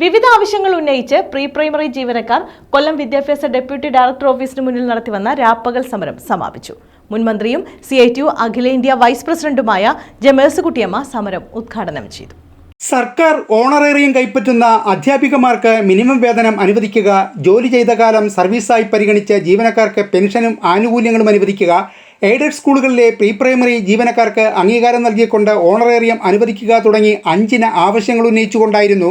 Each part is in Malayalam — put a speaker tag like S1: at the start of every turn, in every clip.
S1: വിവിധ ആവശ്യങ്ങൾ ഉന്നയിച്ച് പ്രീ പ്രൈമറി ജീവനക്കാർ കൊല്ലം വിദ്യാഭ്യാസ ഡെപ്യൂട്ടി ഡയറക്ടർ ഓഫീസിന് മുന്നിൽ നടത്തിവന്ന രാപ്പകൽ സമരം സമാപിച്ചു. മുൻമന്ത്രിയും സി ഐ ടി അഖിലേന്ത്യാ വൈസ് പ്രസിഡന്റുമായ ജമേഴ്സുകുട്ടിയമ്മ സമരം ഉദ്ഘാടനം ചെയ്തു.
S2: സർക്കാർ ഓണറേറിയം കൈപ്പറ്റുന്ന അധ്യാപികമാർക്ക് മിനിമം വേതനം അനുവദിക്കുക ജോലി ചെയ്ത കാലം സർവീസായി പരിഗണിച്ച് ജീവനക്കാർക്ക് പെൻഷനും ആനുകൂല്യങ്ങളും അനുവദിക്കുക എയ്ഡഡ് സ്കൂളുകളിലെ പ്രീ പ്രൈമറി ജീവനക്കാർക്ക് അംഗീകാരം നൽകിക്കൊണ്ട് ഓണറേറിയം അനുവദിക്കുക തുടങ്ങി അഞ്ചിന് ആവശ്യങ്ങൾ ഉന്നയിച്ചുകൊണ്ടായിരുന്നു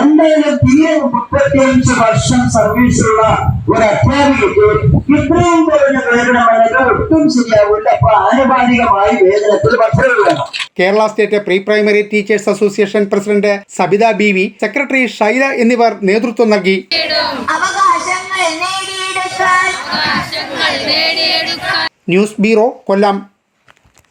S3: എന്തായാലും മുപ്പത്തിയഞ്ച് വർഷം സർവീസുള്ള ഒരു അധ്യാപികയ്ക്ക് ഇത്രയും കുറഞ്ഞ വേദന എന്നത് ഒട്ടും ശരിയാവില്ല. അപ്പൊ ആനുപാതികമായി വേതനത്തിൽ വർധന വേണം.
S2: Kerala state pre primary teachers association president Sabitha B V secretary Shaila എന്നിവർ നേതൃത്വം നൽകി.
S4: അവകാശങ്ങൾ നേടിയെടുക്കാൻ.
S2: News bureau Kollam.